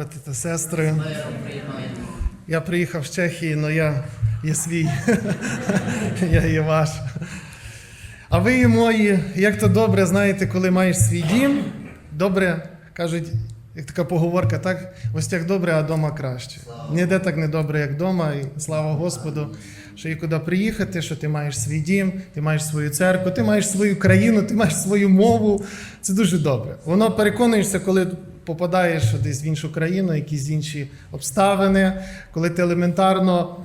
брати та сестри. Я приїхав з Чехії, але я є свій. я є ваш. А ви є мої, як то добре, знаєте, коли маєш свій дім, добре, кажуть, як така поговорка, так? Ось як добре, а вдома краще. Ніде так не добре, як вдома, і слава Господу, що є куди приїхати, що ти маєш свій дім, ти маєш свою церкву, ти маєш свою країну, ти маєш свою мову. Це дуже добре. Воно переконуєшся, коли попадаєш десь в іншу країну, якісь інші обставини, коли ти елементарно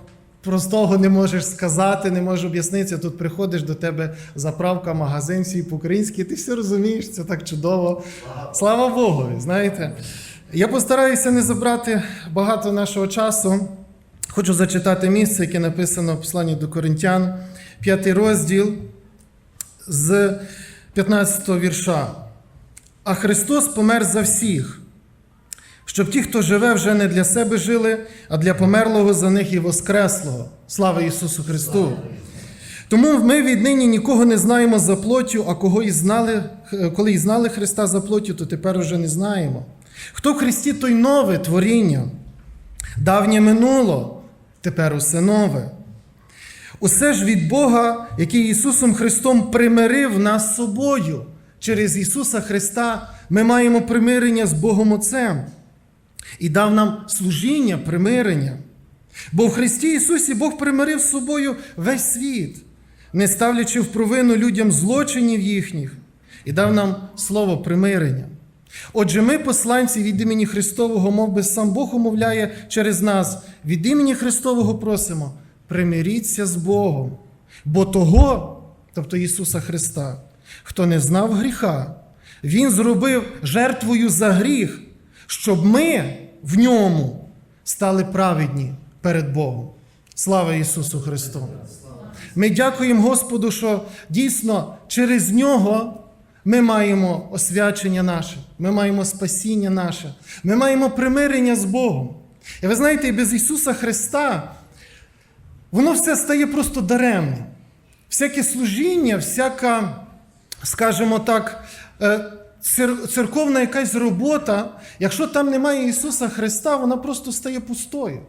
простого не можеш сказати, не можеш об'яснитися. Тут приходиш до тебе заправка, магазин, всі по-українськи, ти все розумієш, це так чудово. Слава Богу, знаєте. Я постараюся не забрати багато нашого часу. Хочу зачитати місце, яке написано в посланні до Коринтян, п'ятий розділ з 15 вірша. А Христос помер за всіх, щоб ті, хто живе, вже не для себе жили, а для померлого за них і воскреслого. Слава Ісусу Христу! Тому ми віднині нікого не знаємо за плоттю, а кого і знали, коли і знали Христа за плоттю, то тепер уже не знаємо. Хто в Христі, той нове творіння. Давнє минуло, тепер усе нове. Усе ж від Бога, який Ісусом Христом примирив нас з собою. Через Ісуса Христа ми маємо примирення з Богом Отцем і дав нам служіння примирення. Бо в Христі Ісусі Бог примирив з собою весь світ, не ставлячи в провину людям злочинів їхніх, і дав нам слово примирення. Отже, ми, посланці від імені Христового, мов би сам Бог умовляє через нас, від імені Христового просимо, примиріться з Богом, бо того, тобто Ісуса Христа, хто не знав гріха, Він зробив жертвою за гріх, щоб ми в ньому стали праведні перед Богом. Слава Ісусу Христу! Ми дякуємо Господу, що дійсно через нього ми маємо освячення наше, ми маємо спасіння наше, ми маємо примирення з Богом. І ви знаєте, без Ісуса Христа воно все стає просто даремним. Всяке служіння, всяка, скажімо так, е, церковна якась робота, якщо там немає Ісуса Христа, вона просто стає пустою.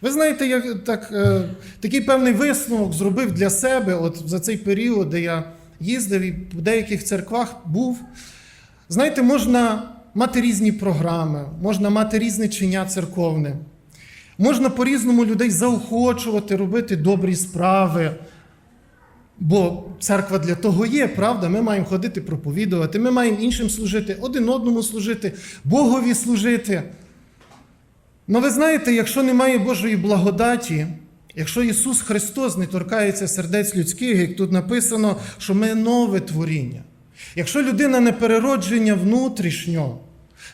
Ви знаєте, я так, е, такий певний висновок зробив для себе от за цей період, де я їздив і в деяких церквах був. Знаєте, можна мати різні програми, можна мати різне чиня церковне, можна по-різному людей заохочувати, робити добрі справи. Бо церква для того є, правда? Ми маємо ходити проповідувати, ми маємо іншим служити, один одному служити, Богові служити. Ну ви знаєте, якщо немає Божої благодаті, якщо Ісус Христос не торкається сердець людських, як тут написано, що ми нове творіння. Якщо людина не переродження внутрішньо,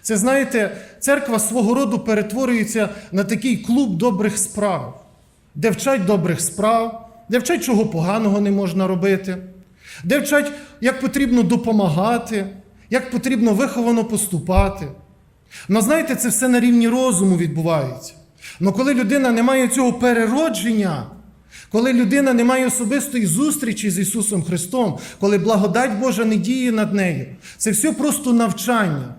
це знаєте, церква свого роду перетворюється на такий клуб добрих справ, де вчать добрих справ, де вчать, чого поганого не можна робити, де вчать, як потрібно допомагати, як потрібно виховано поступати. Ну, знаєте, це все на рівні розуму відбувається. Ну коли людина не має цього переродження, коли людина не має особистої зустрічі з Ісусом Христом, коли благодать Божа не діє над нею, це все просто навчання.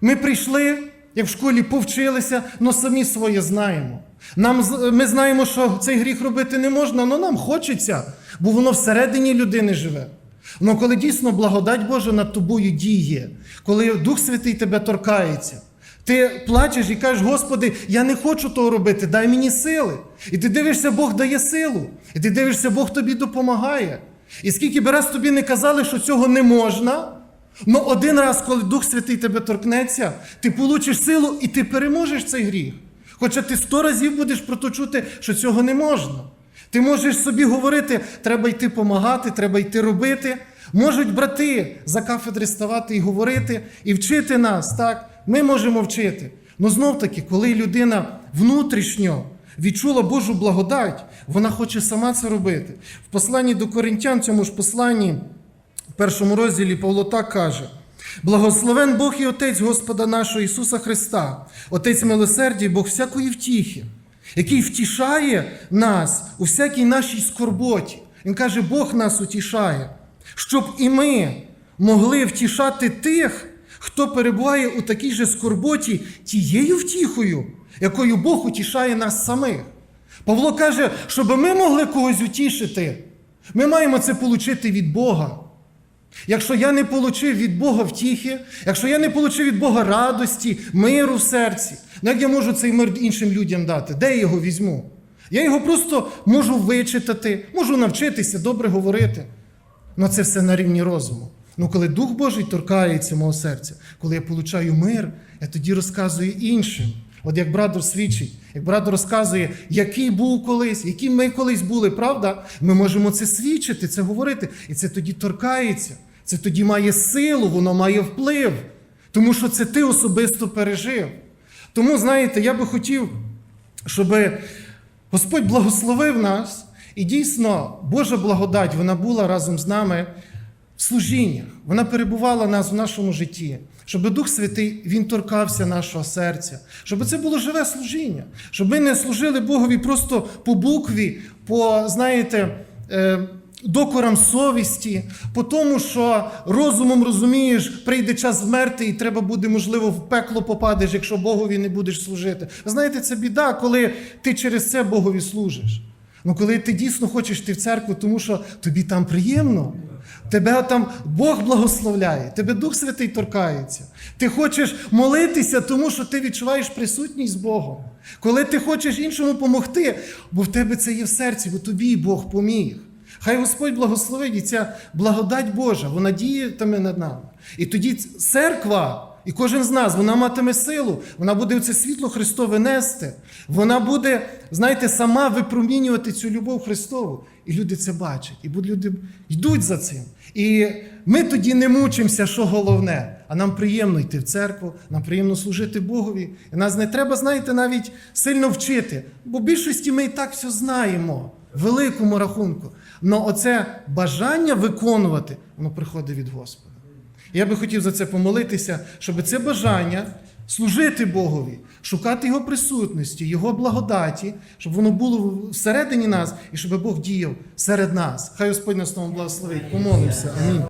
Ми прийшли, як в школі повчилися, але самі своє знаємо. Нам, ми знаємо, що цей гріх робити не можна, але нам хочеться, бо воно всередині людини живе. Але коли дійсно благодать Божа над тобою діє, коли Дух Святий тебе торкається, ти плачеш і кажеш, Господи, я не хочу того робити, дай мені сили. І ти дивишся, Бог дає силу. І ти дивишся, Бог тобі допомагає. І скільки би раз тобі не казали, що цього не можна, але один раз, коли Дух Святий тебе торкнеться, ти получиш силу і ти переможеш цей гріх. Хоча ти сто разів будеш про то чути, що цього не можна. Ти можеш собі говорити, треба йти помагати, треба йти робити. Можуть брати за кафедри ставати і говорити, і вчити нас, так? Ми можемо вчити. Ну знов таки, коли людина внутрішньо відчула Божу благодать, вона хоче сама це робити. В посланні до Коринтян, цьому ж посланні, в першому розділі Павло так каже: Благословен Бог і Отець Господа нашого Ісуса Христа, Отець милосердя і Бог всякої втіхи, який втішає нас у всякій нашій скорботі. Він каже, Бог нас утішає, щоб і ми могли втішати тих, Хто перебуває у такій же скорботі тією втіхою, якою Бог утішає нас самих. Павло каже, щоб ми могли когось утішити, ми маємо це отримати від Бога. Якщо я не отримав від Бога втіхи, якщо я не отримав від Бога радості, миру в серці, ну як я можу цей мир іншим людям дати? Де я його візьму? Я його просто можу вичитати, можу навчитися добре говорити. Ну це все на рівні розуму. Ну коли Дух Божий торкається мого серця, коли я получаю мир, я тоді розказую іншим. От як брат свідчить, як брат розказує, який був колись, які ми колись були, правда? Ми можемо це свідчити, це говорити. І це тоді торкається. Це тоді має силу, воно має вплив. Тому що це ти особисто пережив. Тому, знаєте, я би хотів, щоб Господь благословив нас, і дійсно Божа благодать вона була разом з нами служіннях. Вона перебувала нас в нашому житті, щоб Дух Святий Він торкався нашого серця, щоб це було живе служіння, щоб ми не служили Богові просто по букві, по, знаєте, е, докорам совісті, по тому, що розумом розумієш, прийде час вмерти, і треба буде, можливо, в пекло попадеш, якщо Богові не будеш служити. Знаєте, це біда, коли ти через це Богові служиш. Ну, коли ти дійсно хочеш йти в церкву, тому що тобі там приємно. Тебе там Бог благословляє, тебе Дух Святий торкається. Ти хочеш молитися, тому що ти відчуваєш присутність з Богом. Коли ти хочеш іншому допомогти, бо в тебе це є в серці, бо тобі Бог поміг. Хай Господь благословить і ця благодать Божа, вона діятиме над нами. І тоді церква, і кожен з нас, вона матиме силу, вона буде це світло Христове нести. Вона буде, знаєте, сама випромінювати цю любов Христову. І люди це бачать, і люди йдуть за цим. І ми тоді не мучимося, що головне, а нам приємно йти в церкву, нам приємно служити Богові. І нас не треба, знаєте, навіть сильно вчити, бо в більшості ми і так все знаємо, в великому рахунку. Но оце бажання виконувати, воно приходить від Господа. Я би хотів за це помолитися, щоб це бажання служити Богові, шукати Його присутності, Його благодаті, щоб воно було всередині нас і щоб Бог діяв серед нас. Хай Господь нас тому благословить. Помолимося. Амінь.